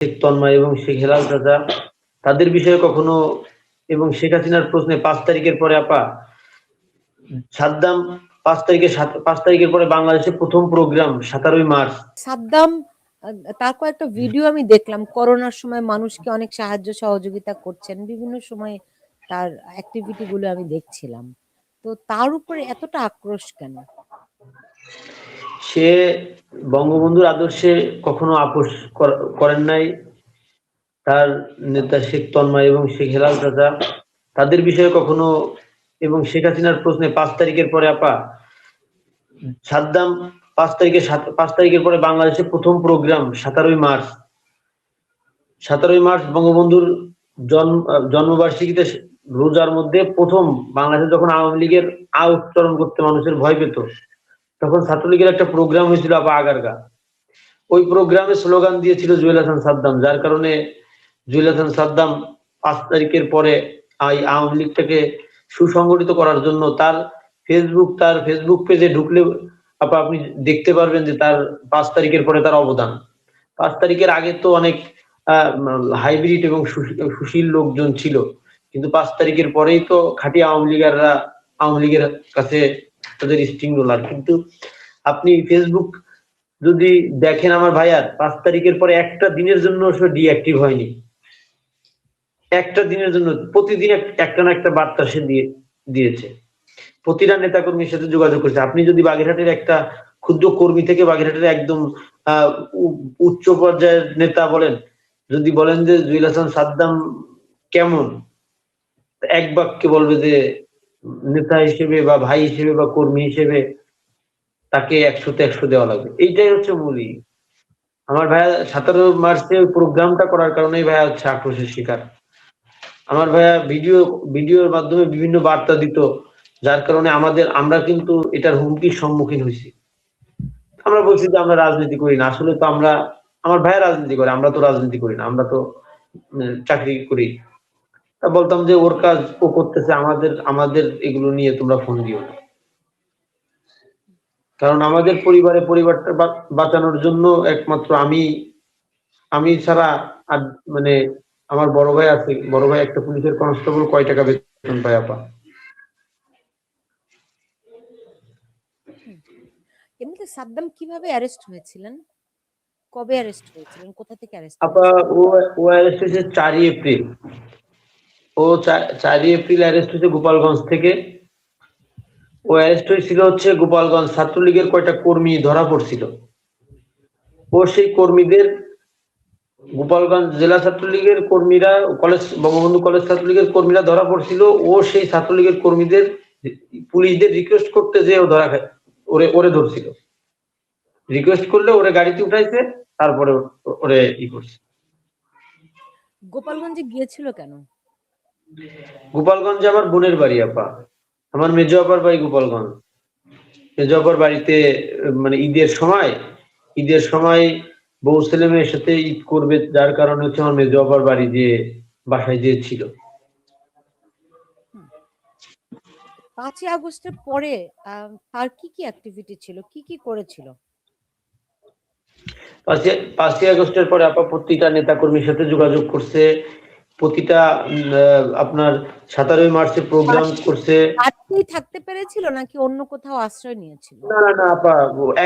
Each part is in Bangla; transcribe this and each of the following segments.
শেখ তন্ময় এবং শেখ হেলাল চাচা তাদের বিষয়ে কখনো এবং শেখ হাসিনার প্রশ্নে পাঁচ তারিখের পরে আপা সাদ্দাম পাঁচ তারিখে পাঁচ তারিখের পরে বাংলাদেশে প্রথম প্রোগ্রাম সতেরোই মার্চ। সাদ্দাম তার কয়েকটা ভিডিও আমি দেখলাম। করোনার সময় মানুষকে অনেক সাহায্য সহযোগিতা করছেন। বিভিন্ন সময় তার অ্যাক্টিভিটি গুলো আমি দেখছিলাম। তো তার উপরে এতটা আক্রোশ কেন? সে বঙ্গবন্ধুর আদর্শে কখনো আপোষ কর- করেন নাই। তার নেতা শেখ তন্ময় এবং শেখ হেলাল চাচা, তাদের বিষয়ে কখনো এবং শেখ হাসিনার প্রশ্নে পাঁচ তারিখের পরে আপা, সাদ্দাম পাঁচ তারিখে পাঁচ তারিখের পরে বাংলাদেশে প্রথম প্রোগ্রাম সতেরোই মার্চ। সতেরোই মার্চ বঙ্গবন্ধুর জন্ম, জন্মবার্ষিকীতে রোজার মধ্যে প্রথম বাংলাদেশে যখন আওয়ামী লীগের আ, উচ্চারণ করতে মানুষের ভয় পেত। তখন ছাত্রলীগের একটা প্রোগ্রাম হয়েছিল আপা আগারগা। ওই প্রোগ্রামে স্লোগান দিয়েছিল জুয়েল হাসান সাদ্দাম, যার কারণে জুয়েল হাসান সাদ্দাম পাঁচ তারিখের পরে এই আওয়ামী লীগটাকে সুসংগঠিত করার জন্য তার ফেসবুক তার ফেসবুক পেজে ঢুকলে আপা আপনি দেখতে পারবেন যে তার পাঁচ তারিখের পরে তার অবদান। পাঁচ তারিখের আগে তো অনেক হাইব্রিড এবং সুশী- সুশীল লোকজন ছিল। কিন্তু পাঁচ তারিখের পরেই তো খাঁটি আওয়ামী লীগাররা, আওয়ামী লীগের কাছে তাদের স্টিং রোলার কিন্তু আপনি ফেসবুক যদি দেখেন আমার ভাইয়ার পাঁচ তারিখের পরে একটা দিনের জন্য সে ডিঅ্যাক্টিভ হয়নি। একটা দিনের জন্য, প্রতিদিন এক- একটা না একটা বার্তা সে দিয়ে দিয়েছে। প্রতিটা নেতাকর্মীর সাথে যোগাযোগ করছে। আপনি যদি বাগেরহাটের একটা ক্ষুদ্র কর্মী থেকে বাগেরহাটের একদম উচ্চ পর্যায়ের নেতা বলেন, যদি বলেন যে জুয়েল হাসান সাদ্দাম কেমন, এক বাক্যে বলবে যে নেতা হিসেবে বা ভাই হিসেবে বা কর্মী হিসেবে তাকে একশোতে একশো দেওয়া লাগবে। এইটাই হচ্ছে মূলই আমার ভাইয়া সতেরো মার্চে প্রোগ্রামটা করার কারণেই ভাইয়া হচ্ছে আক্রোশের শিকার। আমার ভাইয়া ভিডিও, ভিডিওর মাধ্যমে বিভিন্ন বার্তা দিত, যার কারণে আমাদের, আমরা কিন্তু এটার হুমকির সম্মুখীন হয়েছি। আমরা বলছি যে আমরা রাজনীতি করি না, আসলে তো আমরা, আমার ভাইয়া রাজনীতি করে, আমরা তো রাজনীতি করি না, আমরা তো চাকরি করি। বলতাম যে ওর কাজ ও করতেছে আমাদের আমাদের এগুলো নিয়ে তোমরা ফোন দিও না। কারণ আমাদের পরিবারে পরিবারটা বাঁচানোর জন্য একমাত্র আমি আমি ছাড়া আর মানে আমার বড় ভাই আছে বড় ভাই একটা পুলিশের কনস্টেবল কয় টাকা বেতন পায় আপা? এমনিতে সাদ্দাম কীভাবে অ্যারেস্ট হয়েছিলেন? কবে অ্যারেস্ট হয়েছিলেন? কোথা থেকে অ্যারেস্ট আপা ও ও অ্যারেস্ট হয়েছে চারই এপ্রিল। ও চারই এপ্রিল অ্যারেস্ট হয়েছে গোপালগঞ্জ থেকে। ও অ্যারেস্ট হয়েছিল হচ্ছে গোপালগঞ্জ ছাত্রলীগের কয়টা কর্মী ধরা পড়ছিল। ও সেই কর্মীদের গোপালগঞ্জ জেলা ছাত্রলীগের কর্মীরা, কলেজ, বঙ্গবন্ধু কলেজ ছাত্রলীগের কর্মীরা ধরা পড়ছিল। ও সেই ছাত্রলীগের কর্মীদের পুলিশদের রিকোয়েস্ট করতে যে ও ধরা ওরে ওরে ধরছিল। রিকোয়েস্ট করলে ওরে গাড়িতে উঠাইছে, তারপরে ওরে ই করছে। গোপালগঞ্জে গিয়েছিল কেন? গোপালগঞ্জে আমার বোনের বাড়ি আপা। আমার মেজো আপার বাড়ি গোপালগঞ্জ। মেজো আপার বাড়িতে মানে ঈদের সময় ঈদের সময় বউ ছেলে মেয়ের সাথে ঈদ করবে যার কারণে হচ্ছে আমার মেজো আপার বাড়ি যে বাসায় যে ছিল। পাঁচই আগস্টের পরে তার কি কি অ্যাক্টিভিটি ছিল? কি কি করেছিল? পাঁচই আগস্টের পরে আপা প্রতিটা নেতা কর্মীর সাথে যোগাযোগ করছে প্রতিটা আপনার সতেরোই মার্চে প্রোগ্রাম করছে। বাড়িতেই থাকতে পেরেছিল নাকি অন্য কোথাও আশ্রয় নিয়েছিল? না না না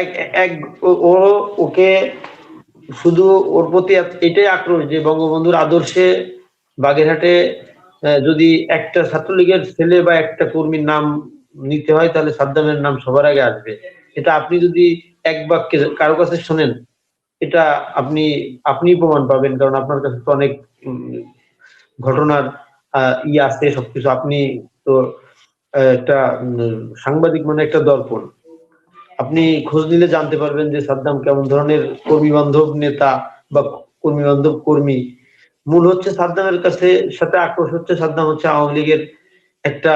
এক এক ও- ওকে শুধু ওর প্রতি এটাই আক্রোশ যে বঙ্গবন্ধুর আদর্শে বাগেরহাটে যদি একটা ছাত্রলীগের ছেলে বা একটা কর্মীর নাম নিতে হয় তাহলে সাদ্দামের নাম সবার আগে আসবে। এটা আপনি যদি এক বাক্যে কারও কাছে শোনেন এটা আপনি আপনি প্রমাণ পাবেন কারণ আপনার কাছে তো অনেক ঘটনার ই আছে, সবকিছু। আপনি তো একটা সাংবাদিক মানে একটা দর্পণ। আপনি খোঁজ নিলে জানতে পারবেন যে সাদ্দাম কেমন ধরনের কর্মী বান্ধব নেতা বা কর্মী বান্ধব কর্মী। মূল হচ্ছে সাদ্দামের কাছে, সাথে আক্রোশ হচ্ছে সাদ্দাম হচ্ছে আওয়ামী লীগের একটা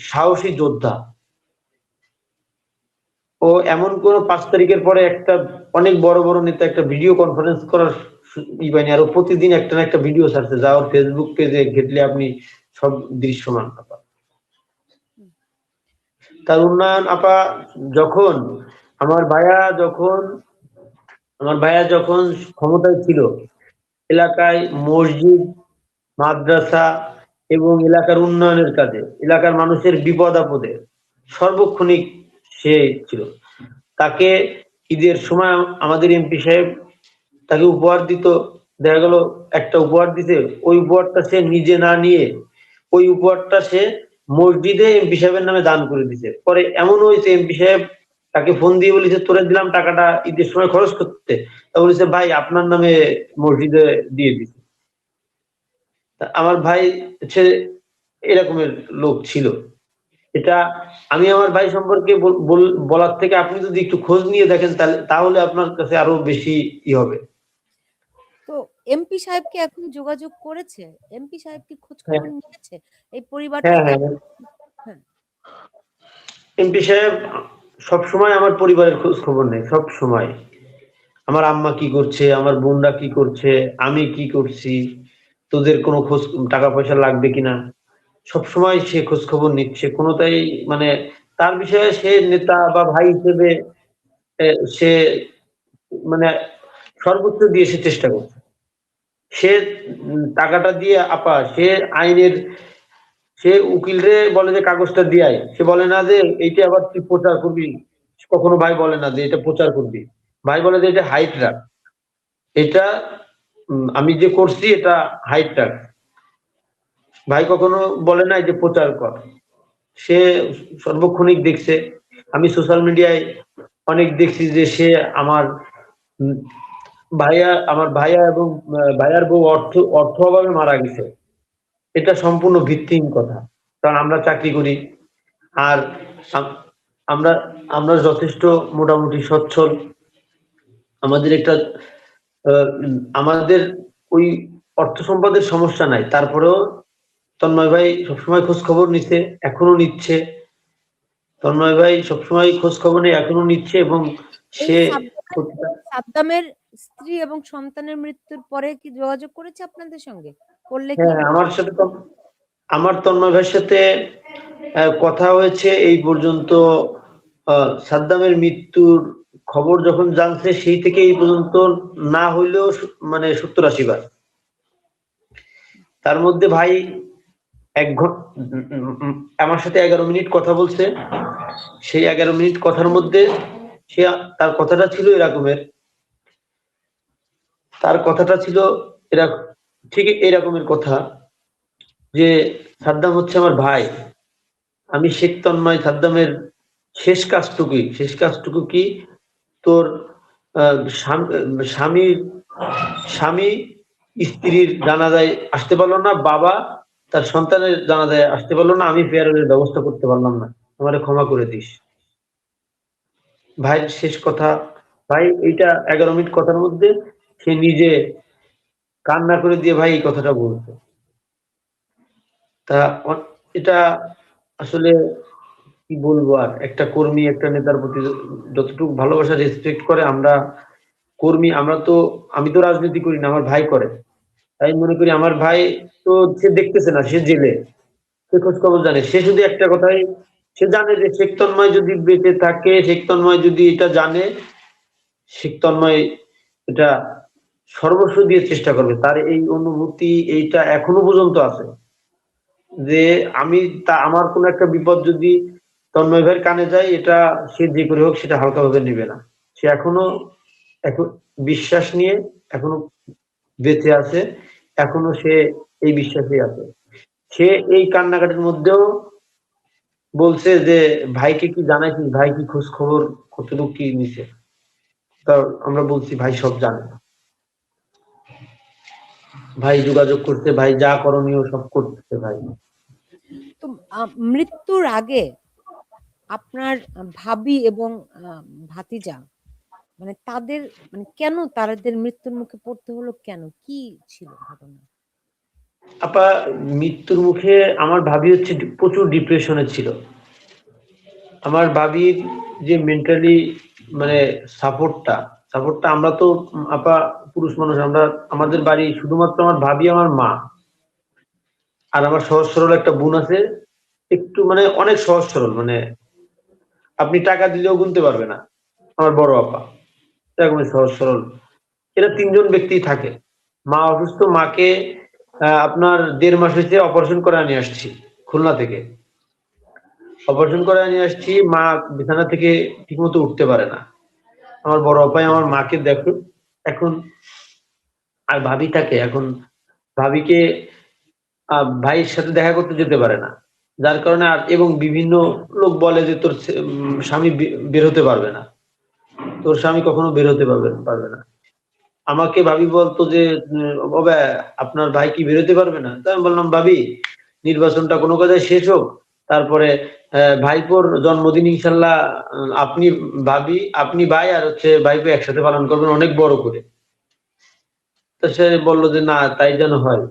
সাহসী যোদ্ধা। ও এমন কোন পাঁচ তারিখের পরে একটা অনেক বড় বড় নেতা একটা ভিডিও কনফারেন্স করার সু- ই পায়নি আর প্রতিদিন একটা না একটা ভিডিও ছাড়ছে যা ওর ফেসবুক পেজে ঘেটলে আপনি সব দৃশ্যমান পাবেন তার উন্নয়ন, আপা, যখন আমার ভাইয়া যখন, আমার ভাইয়া যখন ক্ষমতায় ছিল, এলাকায় মসজিদ, মাদ্রাসা এবং এলাকার উন্নয়নের কাজে, এলাকার মানুষের বিপদ আপদে সর্বক্ষণিক সে ছিল। তাকে ঈদের সময় আমাদের এমপি সাহেব তাকে উপহার দিত। দেখা গেল একটা উপহার দিতে ওই উপহারটা সে নিজে না নিয়ে ওই উপহারটা সে মসজিদে এমপি সাহেবের নামে দান করে দিছে। পরে এমন হয়েছে এমপি সাহেব তাকে ফোন দিয়ে বলেছে, তোরে দিলাম টাকাটা, ঈদের সময় খরচ করতে। তা বলেছে, ভাই, আপনার নামে মসজিদে দিয়ে দিছে। আমার ভাই হচ্ছে এরকমের লোক ছিল। এটা আমি আমার ভাই সম্পর্কে বল- বল- বলার থেকে আপনি যদি একটু খোঁজ নিয়ে দেখেন তাহলে আপনার কাছে আরও বেশি ই হবে। এমপি সাহেব কি এখন যোগাযোগ করেছে? এমপি সাহেব কি খোঁজ খবর নিয়েছে? এই পরিবারটা হ্যাঁ হ্যাঁ। হ্যাঁ। এমপি সাহেব সব সময় আমার পরিবারের খোঁজ খবর নেই সব সময়। আমার আম্মা কি করছে? আমার বোনরা কি করছে? আমি কি করছি? তোদের কোনো খোঁজ টাকা পয়সা লাগবে কিনা? সব সময় সে খোঁজ খবর নিচ্ছে। কোনোটাই মানে তার বিষয়ে সে নেতা বা ভাই হিসেবে সে মানে সর্বোচ্চ দিয়ে সে চেষ্টা করছে। সে টাকাটা দিয়ে আপা, সে আইনের, সে উকিলরে বলে যে কাগজটা দিয়াই। সে বলে না যে এইটা আবার তুই প্রচার করবি। কখনো ভাই বলে না যে এটা প্রচার করবি। ভাই বলে যে এটা হাইট রাখ। এটা আমি যে করছি এটা হাইট রাখ। ভাই কখনো বলে না যে প্রচার কর। সে সর্বক্ষণিক দেখছে। আমি সোশ্যাল মিডিয়ায় অনেক দেখছি যে সে আমার ভাইয়া আমার ভাইয়া এবং ভাইয়ার বউ অর্থ অর্থ অভাবে মারা গেছে। এটা সম্পূর্ণ ভিত্তিহীন কথা। কারণ আমরা চাকরি করি আর আমরা আমরা যথেষ্ট মোটামুটি সচ্ছল। আমাদের একটা আমাদের ওই অর্থ সম্পদের সমস্যা নাই। তারপরেও তন্ময় ভাই সবসময় খোঁজ খবর নিচ্ছে এখনও নিচ্ছে। তন্ময় ভাই সবসময় খোঁজ খবর নেই এখনও নিচ্ছে এবং সে সাদ্দামের- সাদ্দামের স্ত্রী এবং সন্তানের মৃত্যুর পরে কি যোগাযোগ করেছে আপনাদের সঙ্গে? করলে কি হ্যাঁ আমার সাথে তো আমার তন্ময় ভাইয়ের সাথে কথা হয়েছে এই পর্যন্ত সাদ্দামের মৃত্যুর খবর যখন জানছে সেই থেকে এই পর্যন্ত না হইলেও মানে সত্তর আশি বার। তার মধ্যে ভাই এক ঘণ্টা আমার সাথে এগারো মিনিট কথা বলছে। সেই এগারো মিনিট কথার মধ্যে সে তার কথাটা ছিল এরকমের। তার কথাটা ছিল এরা ঠিক এরকমের কথা যে, সাদ্দাম হচ্ছে আমার ভাই। আমি শেখ তন্ময় সাদ্দামের শেষ কাজটুকুই। শেষ কাজটুকু কি? তোর স্বাম- স্বামী স্ত্রীর জানাজায় আসতে পারল না, বাবা তার সন্তানের জানাজায় আসতে পারল না, আমি পেয়ারের ব্যবস্থা করতে পারলাম না। আমারে ক্ষমা করে দিস। ভাইয়ের শেষ কথা। ভাই, এইটা এগারো মিনিট কথার মধ্যে সে নিজে কান্না করে দিয়ে ভাই এই কথাটা বলতো তা এটা আসলে কি বলব আর? একটা কর্মী, একটা নেতার প্রতি যতটুকু ভালোবাসা রেসপেক্ট করে, আমরা কর্মী, আমরা তো, আমি তো রাজনীতি করি না, আমার ভাই করে। তাই মনে করি আমার ভাই তো সে দেখতেছে না, সে জেলে। সে খোঁজ খবর জানে। সে শুধু একটা কথাই সে জানে যে শেখ তন্ময় যদি বেঁচে থাকে শেখ তন্ময় যদি এটা জানে শেখ তন্ময় এটা সর্বস্ব দিয়ে চেষ্টা করবে। তার এই অনুভূতি এইটা এখনও পর্যন্ত আছে। যে আমি তা, আমার কোন একটা বিপদ যদি তন্ময় ভাইয়ের কানে যায়, এটা সে যে করে হোক, সেটা হালকাভাবে নেবে না। সে এখনও এখন বিশ্বাস নিয়ে এখনও বেঁচে আছে, এখনও সে এই বিশ্বাসে আছে। সে এই কান্নাকাটির মধ্যেও বলছে যে, ভাইকে কি জানাইছি? ভাই কি খোঁজ খবর কতটুকু কি নিছে? তা আমরা বলছি, ভাই সব জানে। ভাই যোগাযোগ করতে ভাই যা করণীয় সব করতেছে ভাই। তো মৃত্যুর আগে আপনার ভাবি এবং ভাতিজা মানে তাদের মানে কেন তাদের মৃত্যুর মুখে পড়তে হলো কেন? কি ছিল ঘটনা? আপা, মৃত্যুর মুখে আমার ভাবি হচ্ছে প্রচুর ডিপ্রেশনে ছিল। আমার ভাবির যে মেন্টালি মানে সাপোর্টটা সাপোর্টটা আমরা তো আপা, পুরুষ মানুষ, আমরা, আমাদের বাড়ি শুধুমাত্র আমার ভাবি, আমার মা। আর আমার সহজ সরল একটা বোন আছে, একটু মানে অনেক সহজ সরল মানে আপনি টাকা দিলেও গুনতে পারবে না, আমার বড় আপা। এরকমই সহজ সরল। এরা তিনজন ব্যক্তি থাকে, মা অসুস্থ, মাকে আপনার দেড় মাস হয়েছে অপারেশন করে নিয়ে আসছি, খুলনা থেকে। অপারেশন করে নিয়ে আসছি, মা বিছানা থেকে ঠিকমতো উঠতে পারে না। আমার বড় অপাই আমার মাকে দেখো এখন আর ভাবি থাকে, এখন ভাবিকে ভাইয়ের সাথে দেখা করতে যেতে পারে না। যার কারণে আর, এবং বিভিন্ন লোক বলে যে তোর স্বামী বের হতে পারবে না। তোর স্বামী কখনো বের হতে পারবে পারবে না। আমাকে ভাবি বলতো যে বাবা আপনার ভাই কি বেরোতে পারবে না? তাই আমি বললাম ভাবি নির্বাচনটা কোনো কাজে শেষ হোক। তারপরে ভাইপোর জন্মদিন ইনশাল্লাহ আপনি ভাবি আপনি ভাই আর হচ্ছে ভাইপো একসাথে পালন করবেন অনেক বড় করে। তো সে বলল যে না তাই যেন হয়।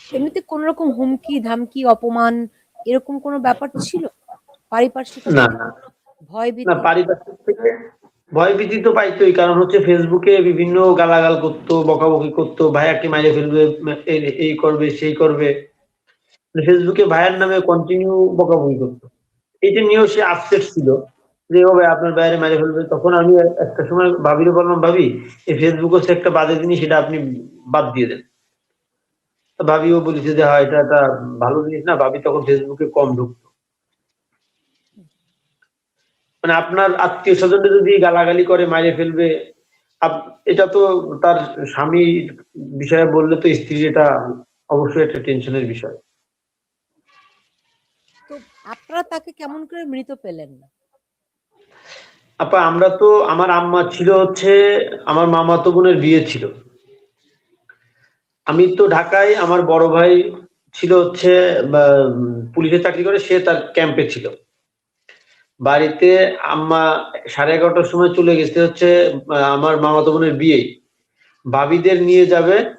এমনিতে কোন রকম হুমকি ধামকি অপমান এরকম কোনো ব্যাপার ছিল? পারিপার্শ্বিক না না। ভয় ভীতি পারিপার্শ্বিক থেকে তো পাইতোই কারণ হচ্ছে ফেসবুকে বিভিন্ন গালাগাল করতো বকাবকি করতো ভাইয়াকে মাইরে ফেলবে এই- করবে সেই করবে। মানে ফেসবুকে ভাইয়ার নামে কন্টিনিউ বকাবকি করতো। এটা নিয়েও সে আপসেট ছিল যে ও ভাই আপনার বাইরে মেরে ফেলবে। তখন আমি একটা সময় ভাবিরে বললাম ভাবি এই ফেসবুক হচ্ছে একটা বাজে জিনিস সেটা আপনি বাদ দিয়ে দেন। তো ভাবিও বলেছে যে হ্যাঁ এটা একটা ভালো জিনিস না। ভাবি তখন ফেসবুকে কম ঢুকতো। মানে আপনার আত্মীয় স্বজন যদি গালাগালি করে মাইরে ফেলবে এটা তো তার স্বামী বিষয়ে বললে তো স্ত্রীর এটা অবশ্যই একটা টেনশনের বিষয়। তো আপনারা তাকে কেমন করে মৃত পেলেন আপা আমরা তো আমার আম্মা ছিল হচ্ছে আমার মামাতো বোনের বিয়ে ছিল। আমি তো ঢাকায় আমার বড় ভাই ছিল হচ্ছে পুলিশে চাকরি করে সে তার ক্যাম্পে ছিল। বাড়িতে আম্মা সাড়ে এগারোটার সময় চলে গেছে হচ্ছে আমার মামাতো বোনের বিয়ে। ভাবিদের নিয়ে যাবে,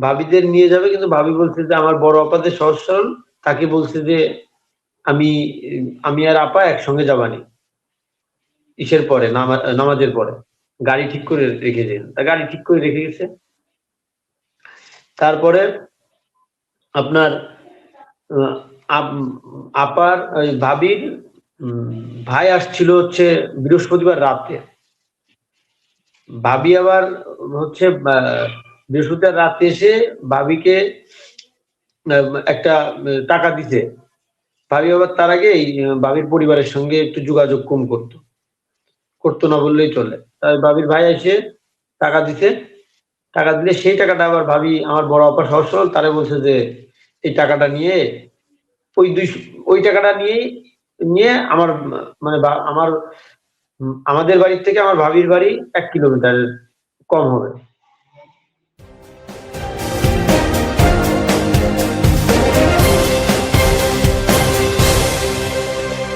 ভাবিদের নিয়ে যাবে, কিন্তু ভাবি বলছে যে আমার বড় আপাদের সহজ সরল তাকে বলছে যে আমি আমি আর আপা একসঙ্গে যাবানি। ইসের পরে, নামা- নামাজের পরে। গাড়ি ঠিক করে রেখেছে তা গাড়ি ঠিক করে রেখে গেছে। তারপরে আপনার আপ- আপার ভাবির ভাই আসছিল হচ্ছে বৃহস্পতিবার রাতে। ভাবি আবার হচ্ছে বৃহস্পতিবার রাতে এসে ভাবিকে একটা টাকা দিতে ভাবি আবার তার আগে এই, ভাবির পরিবারের সঙ্গে একটু যোগাযোগ কম করতো। করতো না বললেই চলে। তাই ভাবির ভাই এসে টাকা দিতে টাকা দিলে সেই টাকাটা আবার ভাবি আমার বড় আপা সহজ তারে বলছে যে এই টাকাটা নিয়ে ওই দুই ওই টাকাটা নিয়েই নিয়ে আমার মানে আমার আমাদের বাড়ির থেকে আমার ভাবির বাড়ি এক কিলোমিটার কম হবে।